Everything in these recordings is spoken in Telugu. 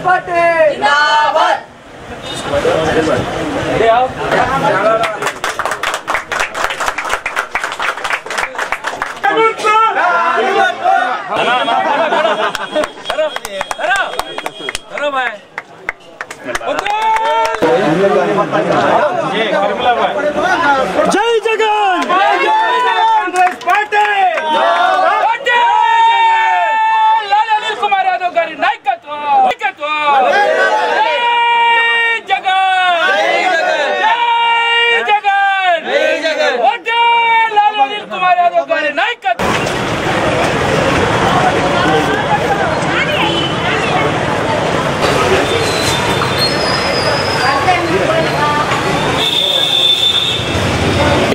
कांग्रेस पार्टी जिंदाबाद जय లాల్ యాదవ్ గారి నాయకత్వం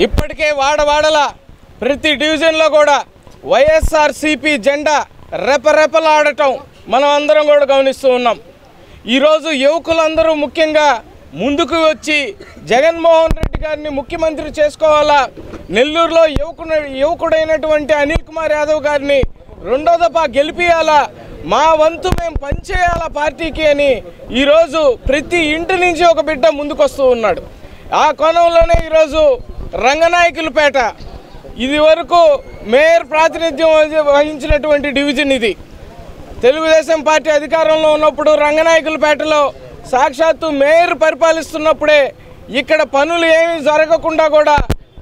ఇప్పటికే వాడవాడల ప్రతి డివిజన్లో కూడా వైఎస్ఆర్సిపి జెండా రెపరెపలాడటం మనం అందరం కూడా గమనిస్తూ ఉన్నాం. ఈరోజు యువకులందరూ ముఖ్యంగా ముందుకు వచ్చి జగన్మోహన్ రెడ్డి గారిని ముఖ్యమంత్రి చేసుకోవాలా? నెల్లూరులో యువకుడు యువకుడైనటువంటి అనిల్ కుమార్ యాదవ్ గారిని రెండో దఫా గెలిపియాలా మా వంతు మేము పనిచేయాలా పార్టీకి అని ఈరోజు ప్రతి ఇంటి నుంచి ఒక బిడ్డ ముందుకొస్తూ ఉన్నాడు. ఆ కోణంలోనే ఈరోజు రంగనాయకులపేట ఇది వరకు మేయర్ ప్రాతినిధ్యం వహించినటువంటి డివిజన్ ఇది. తెలుగుదేశం పార్టీ అధికారంలో ఉన్నప్పుడు రంగనాయకులపేటలో సాక్షాత్తు మేయర్ పరిపాలిస్తున్నప్పుడే ఇక్కడ పనులు ఏమీ జరగకుండా కూడా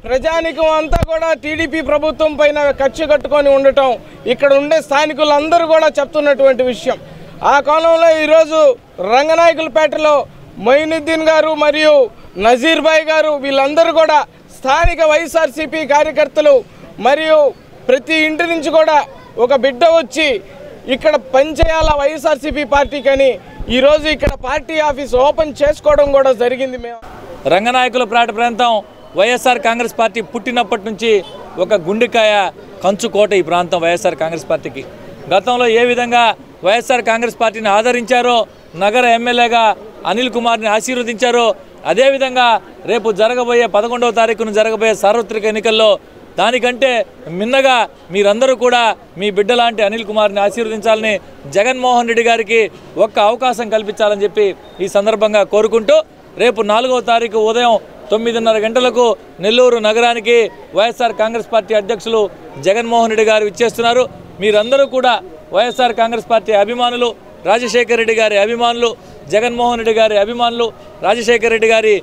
ప్రజానికం అంతా కూడా టీడీపీ ప్రభుత్వం పైన ఖర్చు కట్టుకొని ఉండటం ఇక్కడ ఉండే స్థానికులందరూ కూడా చెప్తున్నటువంటి విషయం. ఆ కాలంలో ఈరోజు రంగనాయకులపేటలో మొయినుద్దీన్ గారు మరియు నజీర్బాయ్ గారు వీళ్ళందరూ కూడా స్థానిక వైఎస్ఆర్సీపీ కార్యకర్తలు మరియు ప్రతి ఇంటి నుంచి కూడా ఒక బిడ్డ వచ్చి ఇక్కడ పనిచేయాల వైఎస్ఆర్సీపీ పార్టీకి అని ఈరోజు ఇక్కడ పార్టీ ఆఫీస్ ఓపెన్ చేసుకోవడం కూడా జరిగింది మేము. రంగనాయకుల ప్రాట ప్రాంతం వైఎస్ఆర్ కాంగ్రెస్ పార్టీ పుట్టినప్పటి నుంచి ఒక గుండెకాయ కంచుకోట ఈ ప్రాంతం వైఎస్ఆర్ కాంగ్రెస్ పార్టీకి. గతంలో ఏ విధంగా వైఎస్ఆర్ కాంగ్రెస్ పార్టీని ఆదరించారో నగర ఎమ్మెల్యేగా అనిల్ కుమార్ని ఆశీర్వదించారో అదేవిధంగా రేపు జరగబోయే పదకొండవ తారీఖున జరగబోయే సార్వత్రిక ఎన్నికల్లో దానికంటే మిన్నగా మీరందరూ కూడా మీ బిడ్డ లాంటి అనిల్ కుమార్ని ఆశీర్వదించాలని జగన్మోహన్ రెడ్డి గారికి ఒక్క అవకాశం కల్పించాలని చెప్పి ఈ సందర్భంగా కోరుకుంటూ రేపు నాలుగవ తారీఖు ఉదయం తొమ్మిదిన్నర గంటలకు నెల్లూరు నగరానికి వైఎస్ఆర్ కాంగ్రెస్ పార్టీ అధ్యక్షులు జగన్మోహన్ రెడ్డి గారు ఇచ్చేస్తున్నారు మీరందరూ కూడా వైఎస్ఆర్ కాంగ్రెస్ పార్టీ అభిమానులు రాజశేఖర రెడ్డి గారి అభిమానులు జగన్మోహన్ రెడ్డి గారి అభిమానులు రాజశేఖర రెడ్డి గారి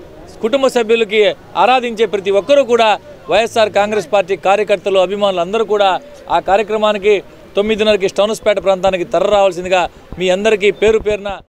కుటుంబ సభ్యులకి ఆరాధించే ప్రతి ఒక్కరూ కూడా వైఎస్ఆర్ కాంగ్రెస్ పార్టీ కార్యకర్తలు అభిమానులు అందరూ కూడా ఆ కార్యక్రమానికి తొమ్మిదిన్నరకి స్టౌనస్పేట ప్రాంతానికి తరలి రావాల్సిందిగా మీ అందరికీ పేరు పేరున